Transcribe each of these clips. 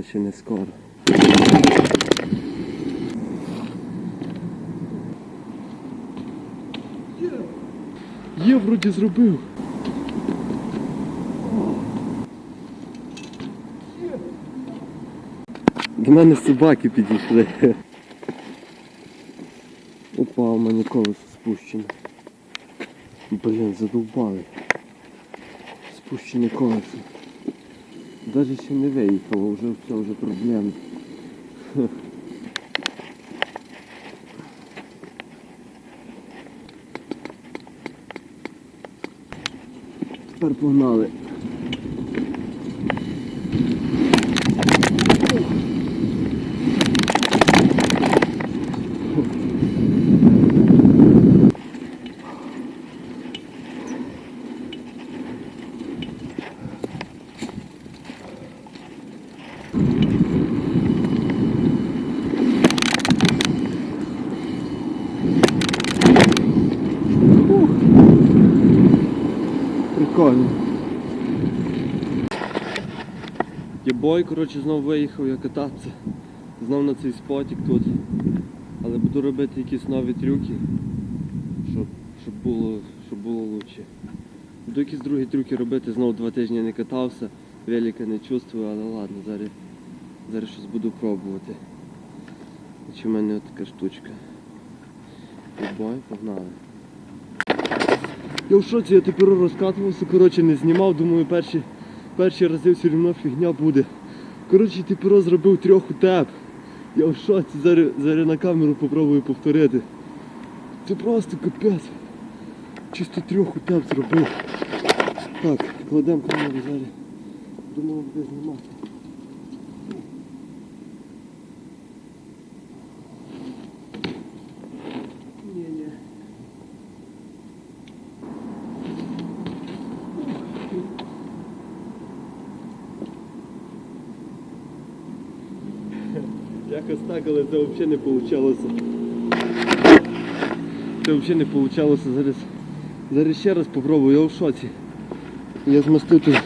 але ще не скоро. Є, вроді зробив. До мене собаки підійшли. Опа, у мене колесо спущене. Блін, задовбали. Спущене колесо. Даже ще не виїхало, вже все, вже проблема. Тепер погнали. Прикольно. Єбой, коротше, знов виїхав я кататися. Знов на цей спотик тут. Але буду робити якісь нові трюки, щоб, щоб було щоб було лучше. Буду якісь другі трюки робити, знов два тижні не катався, велика не чувствую, але ладно, зараз, зараз щось буду пробувати. Чи в мене така штучка. Єбой, погнали. Я в шоці, я тепер розкатувався, коротше, не знімав, думаю, перші, перші рази все одно фігня буде. Коротше, тепер зробив трьох утеп. Я в шоці, зараз, зараз на камеру попробую повторити. Це просто капець. Чисто трьох утеп зробив. Так, кладемо камеру зараз. Думаю, буде знімати. Ні-ні. Якось так, але це взагалі не вийшло. Це взагалі не вийшло. Зараз, зараз ще раз попробую, я в шоці. Я змастив тут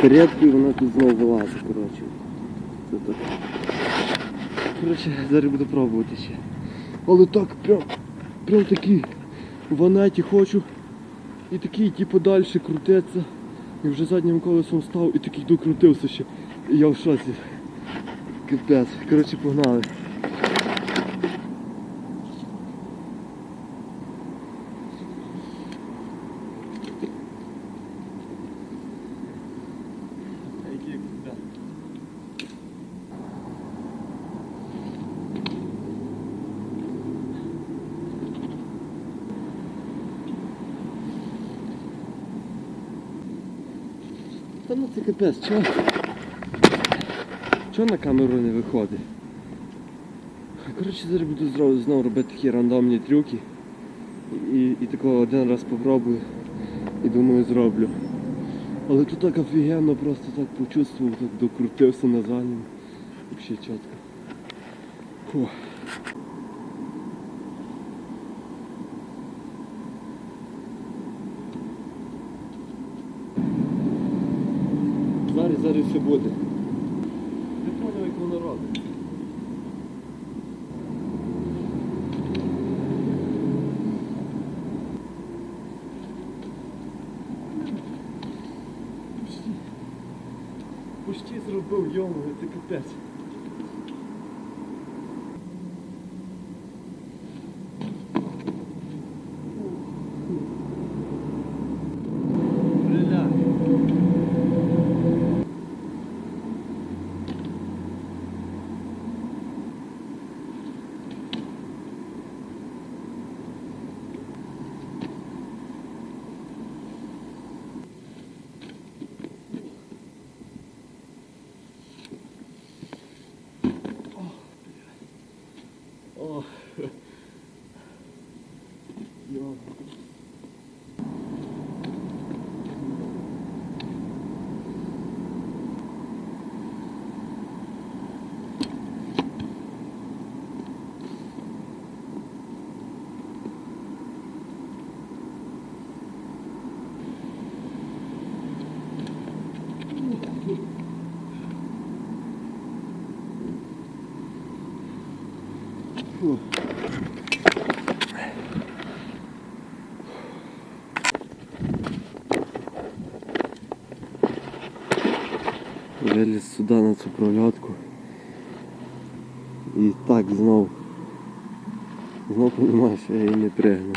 каретку і вона тут знову вилазить, коротше. Це так. Коротше, зараз буду пробувати ще. Але так прям, прям такий в ванеті хочу. І такий типу далі крутиться. І вже заднім колесом став і такий докрутився ще. І я в шоці. Капець. Коротше, погнали. Та ну це капець, чого? Чого на камеру не виходить? Коротше, зараз буду знову, робити такі рандомні трюки. І, і такого один раз попробую і думаю зроблю. Але тут так офігенно, просто так почувствував, так докрутився на задньому. Взагалі чітко. Фух. Зараз, зараз все буде. Почти зробив йому, це капець. Бля. Фу. Виліз сюди на цю прольотку. І так знов. Знов розумію, що я її не пригну.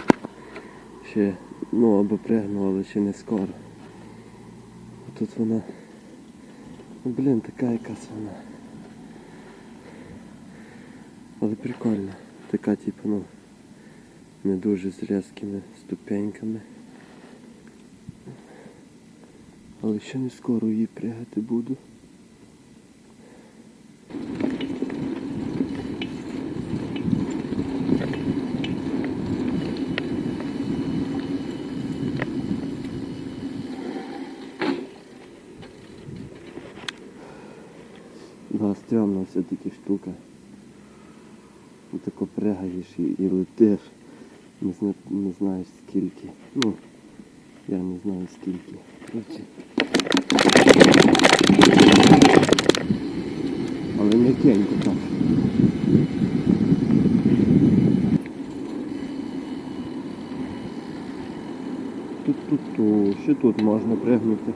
Ще, ну або пригну, але ще не скоро. Тут вона. Ну блін, така якась вона. Але прикольна. Така типу, ну не дуже з різкими ступеньками. Але ще не скоро її пригати буду. Да, стрьомна все-таки штука. І тако пригаєш і, і летиш. Не, зна, не знаєш скільки. Ну, я не знаю скільки. Але м'якенько так. Тут, тут, тут, ще тут можна пригнути,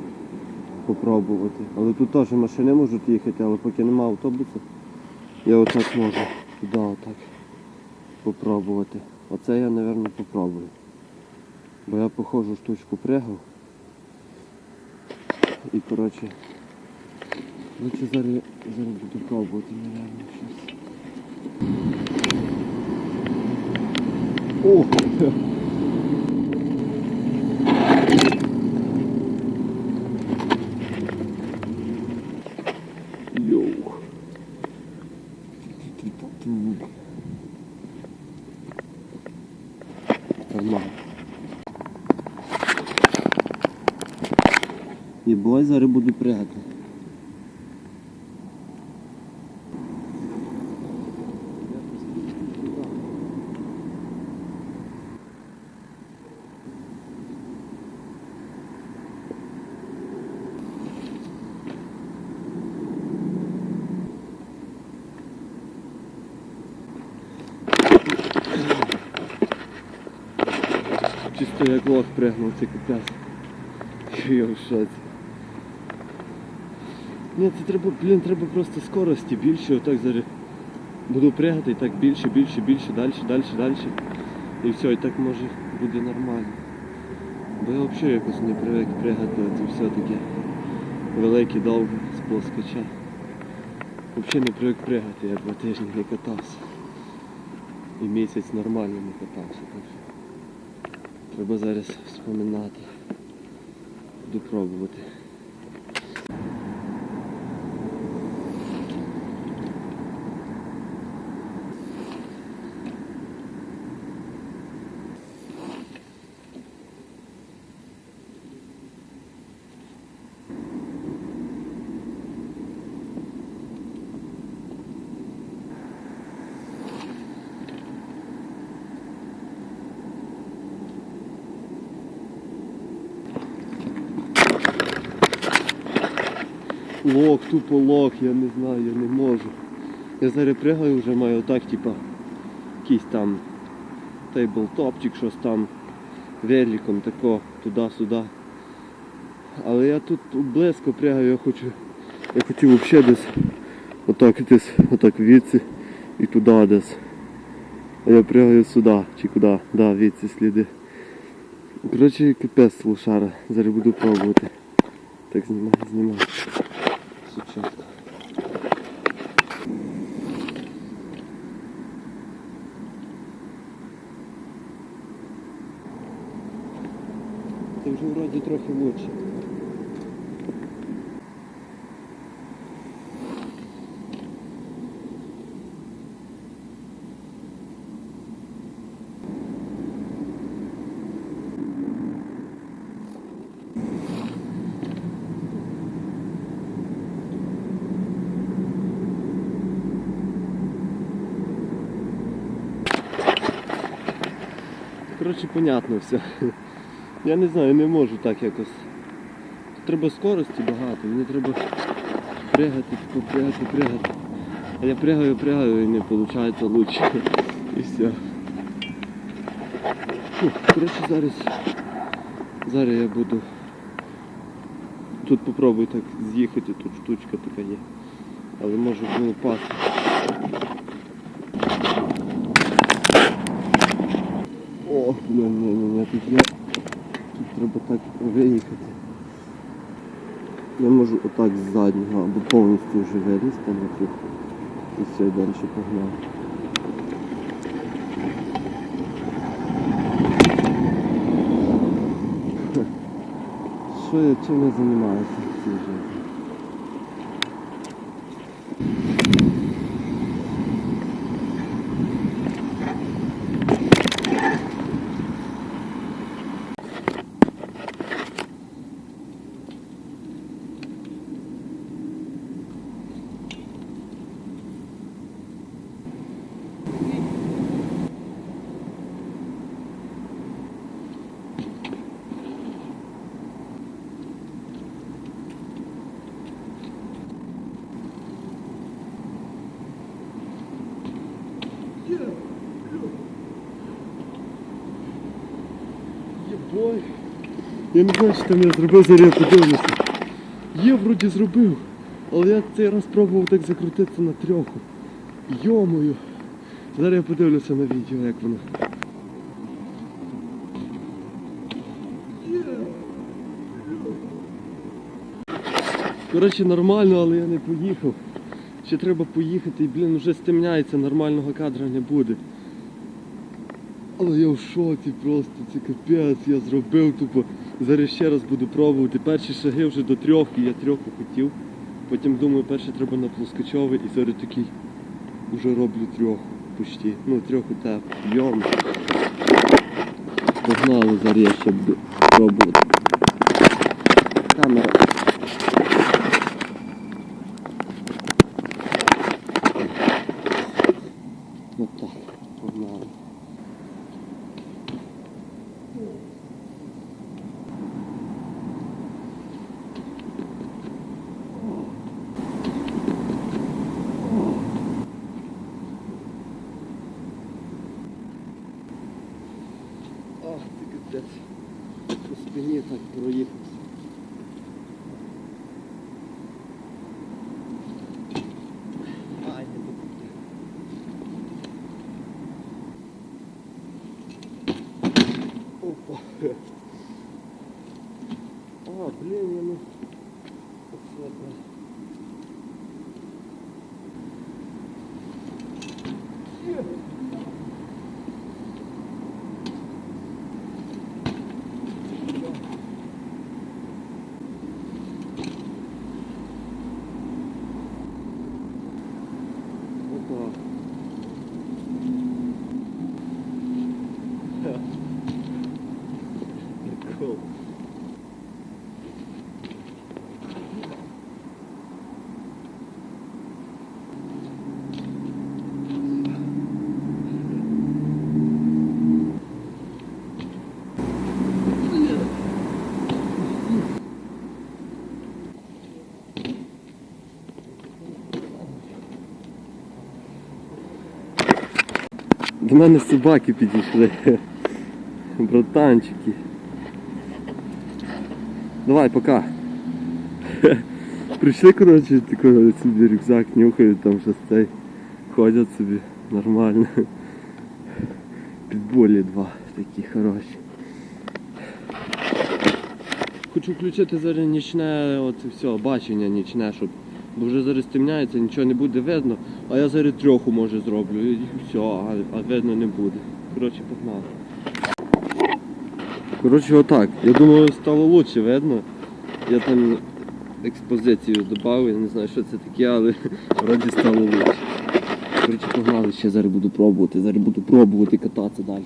попробувати. Але тут теж машини можуть їхати, але поки нема автобуса, я отак можу туди отак попробувати. Оце я, мабуть, попробую. Бо я похожу штучку пригав. І коротше. лучше зараз, зараз буду пробувати, мабуть, щось. О! Буду пригати. Чисто як лох пригнув, це капець. Що я в шоці. Ні, це треба, блін, треба просто скорості більше, отак зараз буду пригати і так більше, більше, більше, далі, далі, далі. І все, і так може буде нормально. Бо я взагалі якось не привик пригати, це все таке велике, довго з плоскоча. Взагалі не привик пригати, я два тижні не катався. І місяць нормально не катався. Так треба зараз вспоминати. Буду пробувати. Лок, тупо лок, я не знаю, я не можу. Я зараз пригаю вже маю отак, типа, якийсь там тейблтопчик, щось там великом тако, туди-сюди. Але я тут близько пригаю, я хочу. Я хотів взагалі десь отак десь, отак віці і туди десь. А я пригаю сюди, чи куди, да, віці сліди. Коротше, капець лошара, зараз буду пробувати. Так знімаю, знімаю. Чітко. Це вже вроді трохи лучше. Коротше, понятно все. Я не знаю, не можу так якось. Треба скорості багато, мені треба пригати, тако пригати, пригати. А я пригаю, пригаю і не виходить лучше. І все. Коротше, зараз. Зараз я буду. Тут попробую так з'їхати, тут штучка така є. Але можу не впасти. Ні, тут є. Тут треба так виїхати. Я можу отак з заднього, або повністю вже вилізти на тут. І все, і далі погнав. Що я чим я займаюся в цій житті? Єбой. Я не знаю, що там я зробив, зараз я подивлюся. Є, вроді зробив. Але я цей раз пробував так закрутитися на трьоху. Йомою. Зараз я подивлюся на відео, як воно. Коротше, нормально, але я не поїхав. Ще треба поїхати і, блін, вже стемняється, нормального кадра не буде. Але я в шоці просто, це капець, я зробив тупо. Зараз ще раз буду пробувати. Перші шаги вже до трьохи, я трьоху хотів. Потім думаю, перше треба на плоскочовий і зараз такий вже роблю трьоху почти. Ну, трьоху так, йом. Погнали, зараз я ще буду пробувати. Камера. Вот так, погнали. Ах ти капець. По спині так проїхався. Ай, не попаде. Опа. А, блин, я не... Оце, бля. Опа. Прикол. До мене собаки підійшли. Братанчики. Давай, пока. Прийшли, коротше, такий собі рюкзак нюхають, там щось цей. Ходять собі нормально. Підболі два такі хороші. Хочу включити зараз нічне от все, бачення нічне, щоб бо вже зараз темняється, нічого не буде видно, а я зараз трьоху може зроблю і все, а, а видно не буде. Коротше, погнали. Коротше, отак. Я думаю, стало лучше видно. Я там експозицію додав, я не знаю, що це таке, але вроді стало лучше. Коротше, погнали, ще зараз буду пробувати, зараз буду пробувати кататися далі.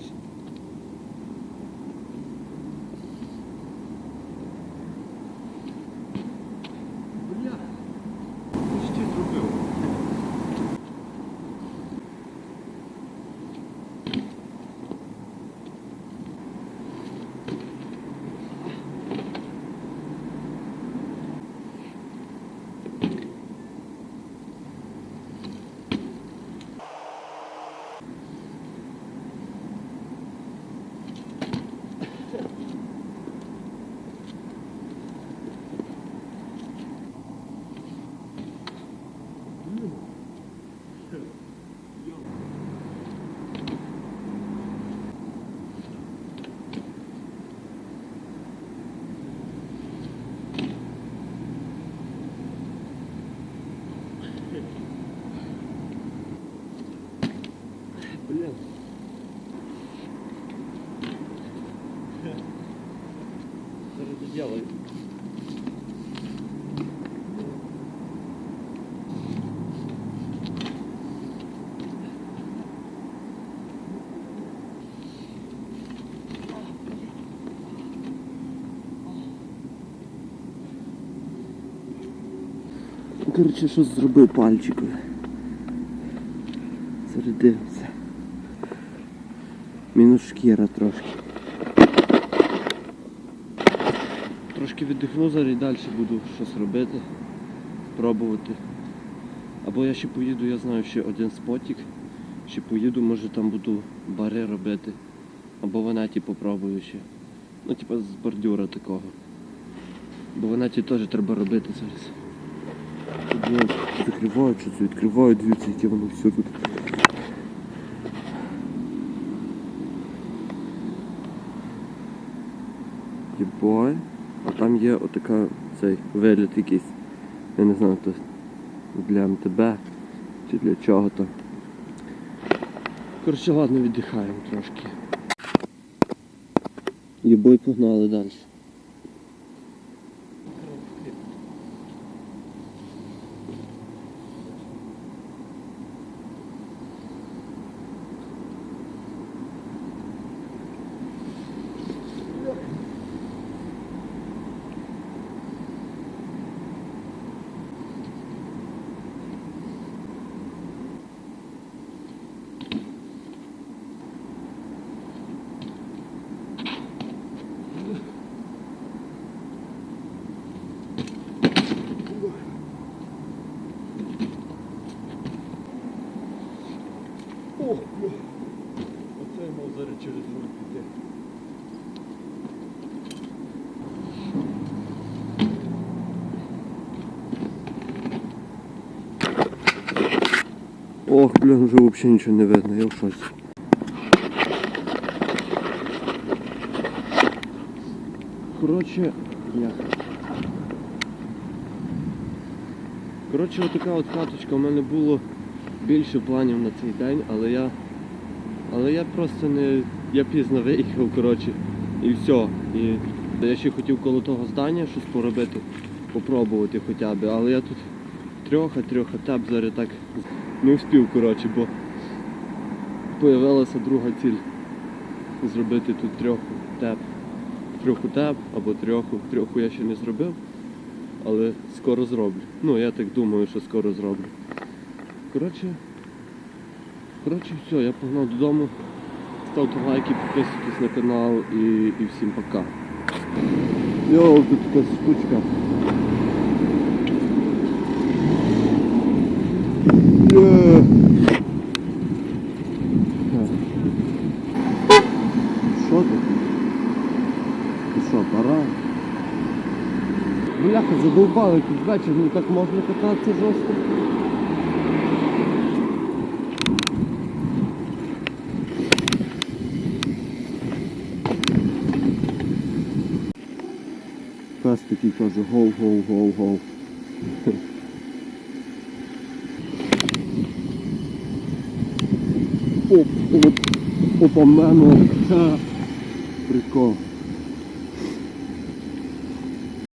Коротше, щось зробив пальчиком. Зарядився. Мінус шкіра трошки. Трошки віддихну зараз і далі буду щось робити, пробувати. Або я ще поїду, я знаю ще один спотік. Ще поїду, може там буду бари робити. Або в Анаті попробую ще. Ну, типа з бордюра такого. Бо в Анаті теж треба робити зараз. Закривають, що це відкривають, дивіться, яке воно все тут. Єбой. А там є отака цей виліт якийсь. Я не знаю, то для МТБ чи для чого то. Коротше, ладно, віддихаємо трошки. Єбой погнали далі. Ох, блин, вже взагалі нічого не видно, я в шоці. Коротше, як? Коротше, отака от хаточка, у мене було більше планів на цей день, але я. Але я просто не. Я пізно виїхав, коротше, і все. І я ще хотів коло того здання щось поробити, попробувати хоча б, але я тут трьох, трьох етап зараз так не встиг, коротше, бо появилася друга ціль зробити тут трьох теп. Трьоху теп або трьоху. Трьоху я ще не зробив, але скоро зроблю. Ну, я так думаю, що скоро зроблю. Коротше, коротше, все, я погнав додому. Ставте лайки, підписуйтесь на канал і, і всім пока. Йоу, тут така штучка. Ти? Бляха, задовбали тут вечір, ну так можна кататися жорстко. Пес такий каже, гол, гол, гол, гол. Оп, оп, опа, мене. Прикол.